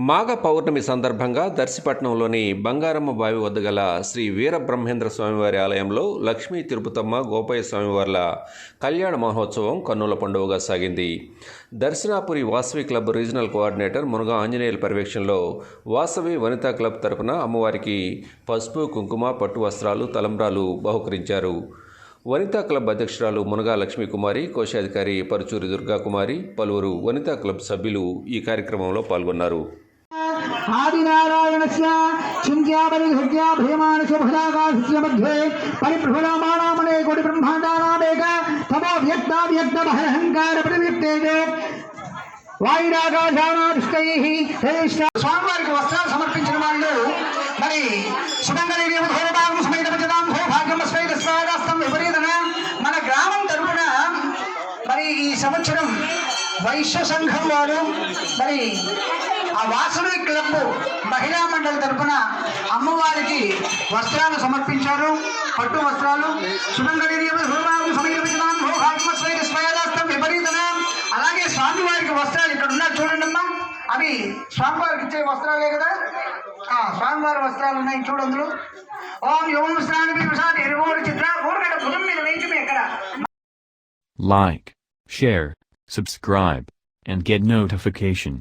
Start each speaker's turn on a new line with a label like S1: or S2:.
S1: మాఘ పౌర్ణమి సందర్భంగా దర్శిపట్నంలోని బంగారమ్మ బావి వద్ద గల శ్రీ వీరబ్రహ్మేంద్ర స్వామివారి ఆలయంలో లక్ష్మీ తిరుపతమ్మ గోపయ్య స్వామివార్ల కళ్యాణ మహోత్సవం కన్నుల పండుగగా సాగింది. Darshanapuri Vasavi club regional coordinator Munaga ఆంజనేయుల పర్యవేక్షణలో వాసవి వనితా క్లబ్ తరపున అమ్మవారికి పసుపు కుంకుమ పట్టు వస్త్రాలు తలంబ్రాలు బహుకరించారు. వనితా క్లబ్ అధ్యక్షురాలు మునగా లక్ష్మీకుమారి కోశాధికారి పరుచూరి దుర్గాకుమారి పలువురు వనితా క్లబ్ సభ్యులు ఈ కార్యక్రమంలో పాల్గొన్నారు.
S2: ఆదినారాయణస్య చింత్యాపరి హృద్యా భీమానస్య భుజాకాశస్య మధ్యే పరిభ్రమణామనే కోటి బ్రహ్మాండానామేక తమో వ్యక్తావ్యక్త వ్యక్త బహరహంకార ప్రతివ్యక్తేజో వాయురాకాశానాదిష్టై స్వామివారికి వస్త్రాలు సమర్పించిన వాళ్ళు మరి సుమంగళీ భోరభాగం సమేత భజదాం భోభాగ్యం స్వైత విపరీతన మన గ్రామం తరపున మరి ఈ సంవత్సరం వైశ్య సంఘం వారు మరి ఆ వాసవి క్లబ్ మహిళా మండలి తరపున అమ్మవారికి వస్త్రాలు సమర్పించారు. పట్టు వస్త్రాలు అలాగే స్వామివారికి వస్త్రాలు ఇక్కడ ఉన్నారు చూడండి అమ్మా. అవి స్వామివారికి ఇచ్చే వస్త్రాలే కదా? ఆ, స్వామివారి వస్త్రాలు ఉన్నాయి చూడందులు ఓం యోం స్నాని ప్రసాద్ ఎరుగోడు చిత్ర ఊరగడ భుజం మీద వేయించమే ఇక్కడ.
S3: Like share subscribe and get notification.